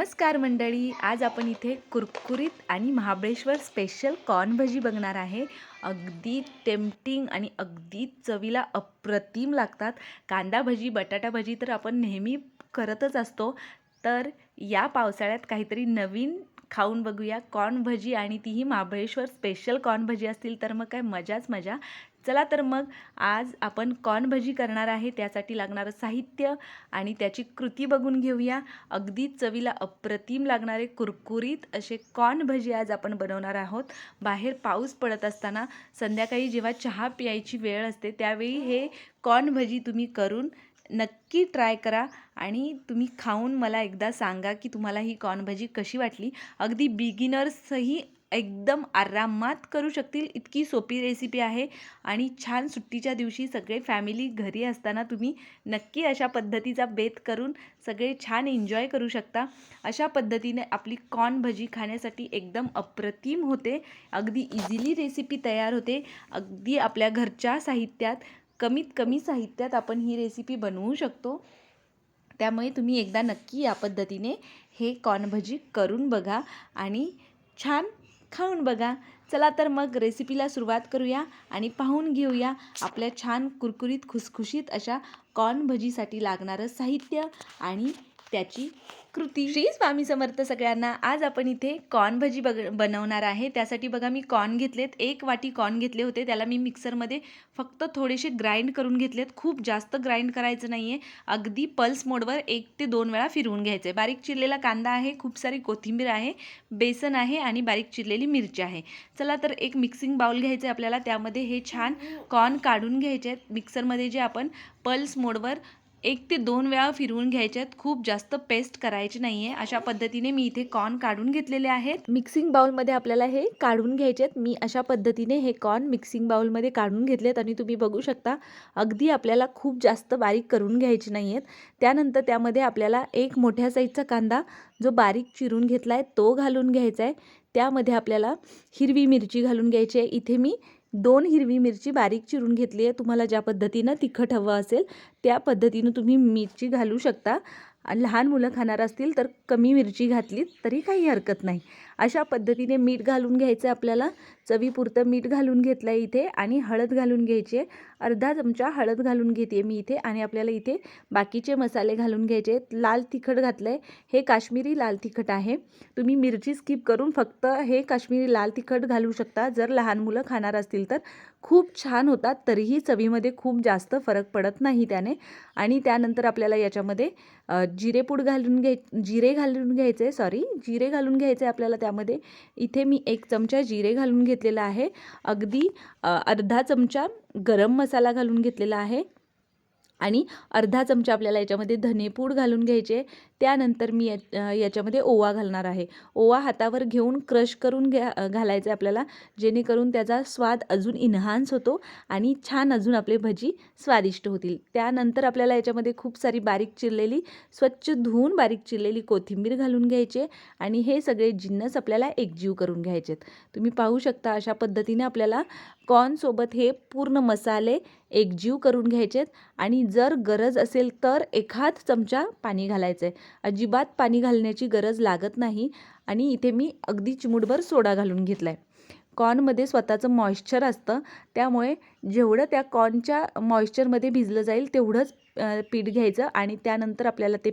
नमस्कार मंडळी आज आपण इथे कुरकुरीत आणि महाबळेश्वर स्पेशल कॉर्न भजी बघणार आहे. अगदी टेम्पटिंग आणि अगदी चवीला अप्रतिम लागतात. कांदा भजी बटाटा भजी तर आपण नेहमी करतच असतो. तर या पावसाळ्यात काहीतरी नवीन खाऊन बघूया. कॉर्न भजी आणि तीही महाबळेश्वर स्पेशल कॉर्न भजी असतील तर मग काय मजाच मजा. चला तर मग आज आपण कॉर्न भजी करणार आहे त्यासाठी लागणारं साहित्य आणि त्याची कृती बघून घेऊया. अगदी चवीला अप्रतिम लागणारे कुरकुरीत असे कॉर्न भजी आज आपण बनवणार आहोत. बाहेर पाऊस पडत असताना संध्याकाळी जेव्हा चहा प्यायची वेळ असते त्यावेळी हे कॉर्न भजी तुम्ही करून नक्की ट्राय करा आणि तुम्ही खाऊन मला एकदा सांगा की तुम्हाला ही कॉर्न भजी कशी वाटली. अगदी बिगिनर्सही एकदम आरामात करू शकतील. इतकी सोपी रेसिपी आहे आणि छान सुट्टीच्या दिवशी सगळे फॅमिली घरी असताना तुम्ही नक्की अशा पद्धतीचा बेत करून सगळे छान एन्जॉय करू शकता. अशा पद्धतीने आपली कॉर्न भजी खाण्यासाठी एकदम अप्रतिम होते. अगदी इझिली रेसिपी तयार होते. अगदी आपल्या घरच्या साहित्यात कमीत कमी साहित्यात आपण ही रेसिपी बनवू शकतो. त्यामुळे तुम्ही एकदा नक्की या पद्धतीने हे कॉर्न भजी करून बघा आणि छान खाऊन बघा. चला तर मग रेसिपीला सुरुवात करूया आणि पाहून घेऊया आपल्या छान कुरकुरीत खुसखुशीत अशा कॉर्न भजीसाठी लागणारं साहित्य आणि त्याची कृती. श्री स्वामी समर्थ सगळ्यांना आज आपण इथे कॉर्न भजी बग बनवणार आहे. त्यासाठी बघा मी कॉर्न घेतलेत. एक वाटी कॉर्न घेतले होते. त्याला मी मिक्सरमध्ये फक्त थोडेसे ग्राइंड करून घेतलेत. खूप जास्त ग्राइंड करायचं नाही आहे अगदी पल्स मोडवर एक ते दोन वेळा फिरवून घ्यायचं आहे बारीक चिरलेला कांदा आहे खूप सारी कोथिंबीर आहे बेसन आहे आणि बारीक चिरलेली मिरची आहे. चला तर एक मिक्सिंग बाउल घ्यायचं आहे आपल्याला. त्यामध्ये हे छान कॉर्न काढून घ्यायचे आहेत मिक्सरमध्ये जे आपण पल्स मोडवर एक ते दोन वेळा फिरवून घ्यायचे आहेत खूप जास्त पेस्ट करायची नाही आहे अशा पद्धतीने मी इथे कॉर्न काढून घेतलेले आहेत. मिक्सिंग बाउलमध्ये आपल्याला हे काढून घ्यायचे आहेत मी अशा पद्धतीने हे कॉर्न मिक्सिंग बाउलमध्ये काढून घेतलेत आणि तुम्ही बघू शकता अगदी आपल्याला खूप जास्त बारीक करून घ्यायचे नाही आहेत त्यानंतर त्यामध्ये आपल्याला एक मोठ्या साईजचा कांदा जो बारीक चिरून घेतला आहे तो घालून घ्यायचा आहे त्यामध्ये आपल्याला हिरवी मिरची घालून घ्यायची आहे. इथे मी दोन हिरवी मिरची बारीक चिरून घेतली आहे. तुम्हाला ज्या पद्धतीनं तिखट हवं असेल त्या पद्धतीनं तुम्ही मिरची घालू शकता. आणि लहान मुलं खाणार असतील तर कमी मिरची घातलीत तरी काही हरकत नाही. अशा पद्धतीने मीठ घालून घ्यायचं आपल्याला. चवीपुरतं मीठ घालून घेतलं आहे इथे आणि हळद घालून घ्यायची आहे. अर्धा चमचा हळद घालून घेते मी इथे आणि आपल्याला इथे बाकीचे मसाले घालून घ्यायचे आहेत. लाल तिखट घातलं आहे हे काश्मीरी लाल तिखट आहे. तुम्ही मिरची स्किप करून फक्त हे काश्मीरी लाल तिखट घालू शकता. जर लहान मुलं खाणार असतील तर. खूप छान होतात. तरीही चवीमध्ये खूप जास्त फरक पडत नाही त्याने. आणि त्यानंतर आपल्याला याच्यामध्ये जिरेपूड घालून घ्याय जिरे घालून घ्यायचे सॉरी जिरे घालून घ्यायचे आपल्याला त्यामध्ये. इथे मी एक चमचा जिरे घालून घेते. घेतलेला आहे. अगदी अर्धा चमचा गरम मसाला घालून घेतलेला आहे. आणि अर्धा चमचा आपल्याला याच्यामध्ये धनेपूड घालून घ्यायचे. त्यानंतर मी या याच्यामध्ये ओवा घालणार आहे. ओवा हातावर घेऊन क्रश करून घ्या घालायचं आहे आपल्याला. जेणेकरून त्याचा स्वाद अजून इन्हान्स होतो आणि छान अजून आपले भजी स्वादिष्ट होतील. त्यानंतर आपल्याला याच्यामध्ये खूप सारी बारीक चिरलेली स्वच्छ धुवून बारीक चिरलेली कोथिंबीर घालून घ्यायचे आणि हे सगळे जिन्नस आपल्याला एकजीव करून घ्यायचेत. तुम्ही पाहू शकता अशा पद्धतीने आपल्याला कॉर्नसोबत हे पूर्ण मसाले एकजीव करून घ्यायचेत. आणि जर गरज असेल तर एखाद चमचा पाणी घालायचं आहे अजिबात पाणी घालण्याची गरज लागत नाही. आणि इथे मी अगदी चिमूटभर सोडा घालून घेतला आहे कॉर्नमध्ये स्वतःचं मॉइश्चर असतं. त्यामुळे जेवढं त्या कॉर्नच्या मॉइश्चरमध्ये भिजलं जाईल तेवढंच पीठ घ्यायचं. आणि त्यानंतर आपल्याला ते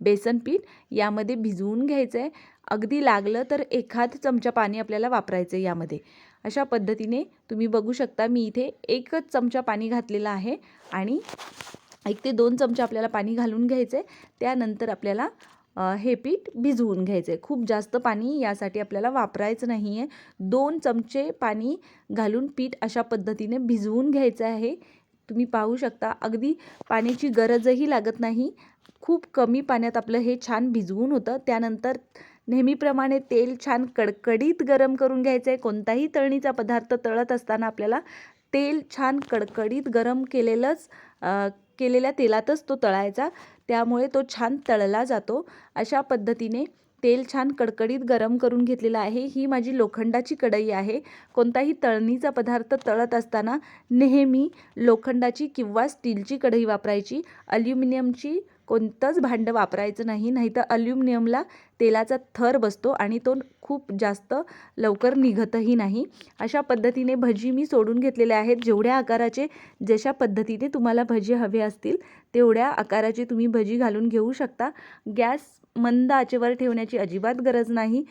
बेसन पीठ यामध्ये भिजवून घ्यायचं आहे अगदी लागलं तर एखाद चमचा पाणी आपल्याला वापरायचं आहे यामध्ये. अशा पद्धतीने तुम्ही बघू शकता मी इथे एकच चमचा पाणी घातलेला आहे आणि एक ते दोन चमचे आपल्याला पाणी घालून घ्यायचं. आहे त्यानंतर आपल्याला हे पीठ भिजवून घ्यायचं. आहे खूप जास्त पाणी यासाठी आपल्याला वापरायचं नाही आहे दोन चमचे पाणी घालून पीठ अशा पद्धतीने भिजवून घ्यायचं आहे. तुम्ही पाहू शकता अगदी पाण्याची गरजही लागत नाही. खूप कमी पाण्यात आपलं हे छान भिजवून होतं. त्यानंतर नेहमीप्रमाणे तेल छान कडकडीत गरम करून घ्यायचं आहे कोणताही तळणीचा पदार्थ तळत असताना आपल्याला तेल छान कडकडीत गरम केलेलंच केलेल्या तेलातच तो तळायचा. त्यामुळे तो छान तळला जातो. अशा पद्धतीने तेल छान कडकडीत गरम करून घेतलेलं आहे. ही माझी लोखंडाची कढई आहे. कोणताही तळणीचा पदार्थ तळत असताना नेहमी लोखंडाची किंवा स्टीलची कढई वापरायची. अल्युमिनियमची कोणतंच भांडं वापरायचं नाही नाहीतर अल्युमिनियमला तेलाचा थर बसतो आणि तो खूप जास्त लवकर निघतही नाही. अशा पद्धतीने भजी मी सोडून घेतलेल्या आहेत. जेवढ्या आकाराचे जशा पद्धतीने तुम्हाला भजी हवे असतील तेवढ्या आकाराचे तुम्ही भजी घालून घेऊ शकता. गॅस मंद आचेवर ठेवण्याची अजिबात गरज नाही.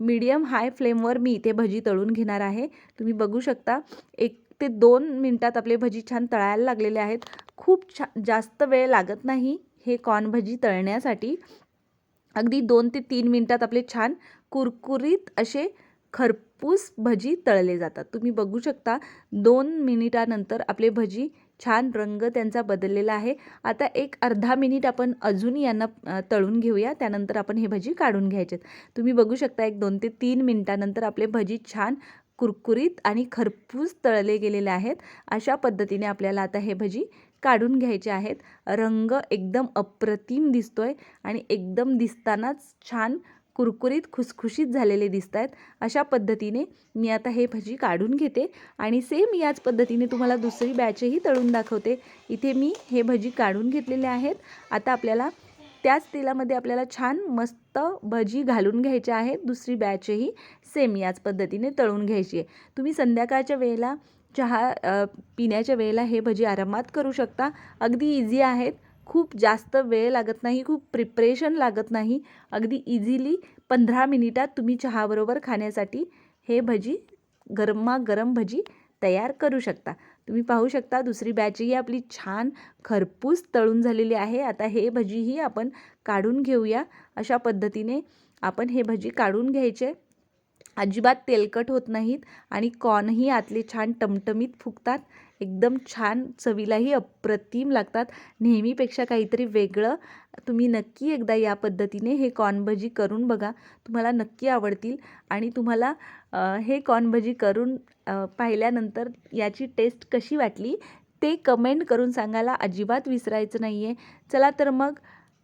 मीडियम हाय फ्लेमवर मी इथे भजी तळून घेणार आहे. तुम्ही बघू शकता एक ते दोन मिनटात आपले भजी छान तळायला लागलेले आहेत. खूप छा जास्त वेळ लागत नाही. हे कॉर्न भजी तळण्यासाठी अगदी दोन ते तीन मिनटात आपले छान कुरकुरीत असे खरपूस भजी तळले जातात. तुम्ही बघू शकता दोन मिनिटानंतर आपले भजी छान रंग त्यांचा बदललेला आहे. आता एक अर्धा मिनिट आपण अजून यांना तळून घेऊया त्यानंतर आपण हे भजी काढून घ्यायचे तुम्ही बघू शकता एक दोन ते तीन मिनटानंतर आपले भजी छान कुरकुरीत आणि खरपूस तळले गेलेले आहेत. अशा पद्धतीने आपल्याला आता हे भजी काढून घ्यायचे आहेत. रंग एकदम अप्रतिम दिसतो आहे आणि एकदम दिसतानाच छान कुरकुरीत खुसखुशीत झालेले दिसत आहेत अशा पद्धतीने मी आता हे भजी काढून घेते आणि सेम याच पद्धतीने तुम्हाला दुसरी बॅचही तळून दाखवते. इथे मी हे भजी काढून घेतलेले आहेत. आता आपल्याला त्याच तेलामध्ये आपल्याला छान मस्त भजी घालून घ्यायच्या आहेत. दुसरी बॅचही सेम याच पद्धतीने तळून घ्यायची आहे. तुम्ही संध्याकाळच्या वेळेला चहा पिण्याच्या वेळेला हे भजी आरामात करू शकता. अगदी इझी आहेत. खूप जास्त वेळ लागत नाही खूप प्रिपरेशन लागत नाही. अगदी इझिली पंधरा मिनिटात तुम्ही चहाबरोबर खाण्यासाठी हे भजी गरमागरम भजी तयार करू शकता. तुम्ही पाहू शकता दुसरी बॅचही आपली छान खरपूस तळून झालेली आहे. आता हे भजीही आपण काढून घेऊया. अशा पद्धतीने आपण हे भजी काढून घ्यायचे. अजिबात तेलकट होत नाहीत आणि कॉर्नही आतले छान टमटमीत फुगतात. एकदम छान चवीलाही अप्रतिम लागतात. नेहमीपेक्षा काहीतरी वेगळं. तुम्ही नक्की एकदा या पद्धतीने हे कॉर्न भजी करून बघा. तुम्हाला नक्की आवडतील. आणि तुम्हाला हे कॉर्न भजी करून पाहिल्यानंतर याची टेस्ट कशी वाटली ते कमेंट करून सांगायला अजिबात विसरायचं नाही आहे चला तर मग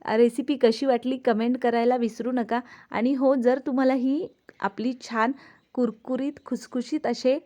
रेसिपी कशी वाटली कमेंट करायला विसरू नका. आणि हो जर तुम्हाला ही आपली छान कुरकुरीत खुसखुशीत असे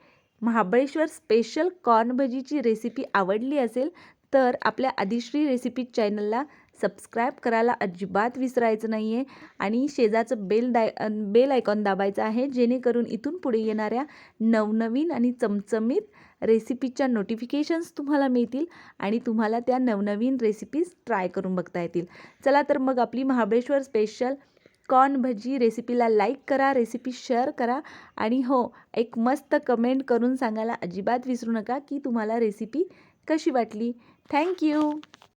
महाबळेश्वर स्पेशल कॉर्न भजीची रेसिपी आवडली असेल तर आपल्या आदिश्री रेसिपी चॅनलला सबस्क्राईब करायला अजिबात विसरायचं नाही आहे आणि शेजाचं बेल दाय बेल आयकॉन दाबायचं आहे जेणेकरून इथून पुढे येणाऱ्या नवनवीन आणि चमचमीत रेसिपीच्या नोटिफिकेशन्स तुम्हाला मिळतील आणि तुम्हाला त्या नवनवीन रेसिपीज ट्राय करून बघता येतील. चला तर मग आपली महाबळेश्वर स्पेशल कॉर्न भजी रेसिपीला लाईक करा रेसिपी शेअर करा आणि हो एक मस्त कमेंट करून सांगायला अजिबात विसरू नका की तुम्हाला रेसिपी कशी वाटली. थँक्यू